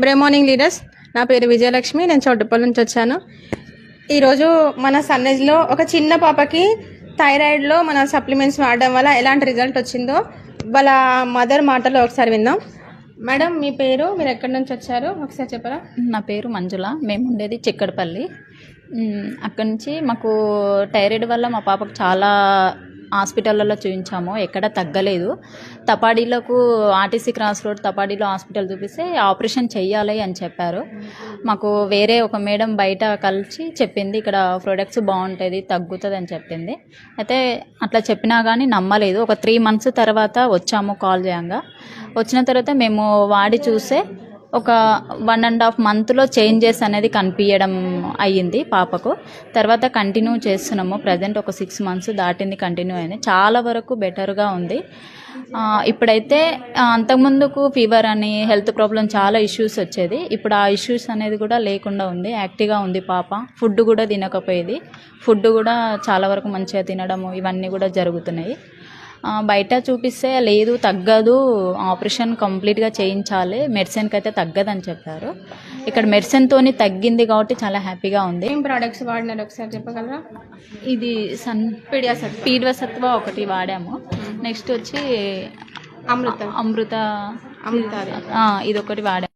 బ్రే morning leaders నా పేరు విజయలక్ష్మి. నేను చౌటుప్పల్ నుంచి వచ్చాను. ఈరోజు మన సన్నేజ్లో ఒక చిన్న పాపకి థైరాయిడ్లో మన సప్లిమెంట్స్ వాడడం వల్ల ఎలాంటి రిజల్ట్ వచ్చిందో వాళ్ళ మదర్ మాటలో ఒకసారి విందాం. మేడం మీ పేరు? మీరు ఎక్కడి నుంచి వచ్చారు? ఒకసారి చెప్పరా? నా పేరు మంజుల. మేము ఉండేది చిక్కడపల్లి. అక్కడి నుంచి మాకు థైరాయిడ్ వల్ల మా పాపకు చాలా హాస్పిటళ్ళలో చూపించాము ఎక్కడ తగ్గలేదు. తపాడీలకు ఆర్టీసీ క్రాస్ రోడ్ తపాడీలో హాస్పిటల్ చూపిస్తే ఆపరేషన్ చెయ్యాలి అని చెప్పారు. మాకు వేరే ఒక మేడం బయట కలిసి చెప్పింది ఇక్కడ ప్రొడక్ట్స్ బాగుంటుంది తగ్గుతుంది అని చెప్పింది. అయితే అట్లా చెప్పినా కానీ నమ్మలేదు. ఒక త్రీ మంత్స్ తర్వాత వచ్చాము కాల్ చేయంగా. వచ్చిన తర్వాత మేము వాడి చూస్తే ఒక వన్ అండ్ హాఫ్ మంత్లో చేంజెస్ అనేది కనిపించడం అయ్యింది పాపకు. తర్వాత కంటిన్యూ చేస్తున్నాము. ప్రజెంట్ ఒక సిక్స్ మంత్స్ దాటింది కంటిన్యూ అయింది. చాలా వరకు బెటర్గా ఉంది. ఇప్పుడైతే అంతకుముందుకు ఫీవర్ అని హెల్త్ ప్రాబ్లం చాలా ఇష్యూస్ వచ్చేది. ఇప్పుడు ఆ ఇష్యూస్ అనేది కూడా లేకుండా ఉంది. యాక్టివ్గా ఉంది పాప. ఫుడ్ కూడా తినకపోయేది. ఫుడ్ కూడా చాలా వరకు మంచిగా తినడము ఇవన్నీ కూడా జరుగుతున్నాయి. బయట చూపిస్తే లేదు తగ్గదు. ఆపరేషన్ కంప్లీట్గా చేయించాలి. మెడిసిన్కి అయితే తగ్గదని చెప్పారు. ఇక్కడ మెడిసిన్తోని తగ్గింది కాబట్టి చాలా హ్యాపీగా ఉంది. ఏం ప్రోడక్ట్స్ వాడినారు ఒకసారి చెప్పగలరా? ఇది సన్ పిడియాసత్ పీడ్వసత్వ ఒకటి వాడాము. నెక్స్ట్ వచ్చి అమృత. అమృత అమృత ఇది ఒకటి వాడాము.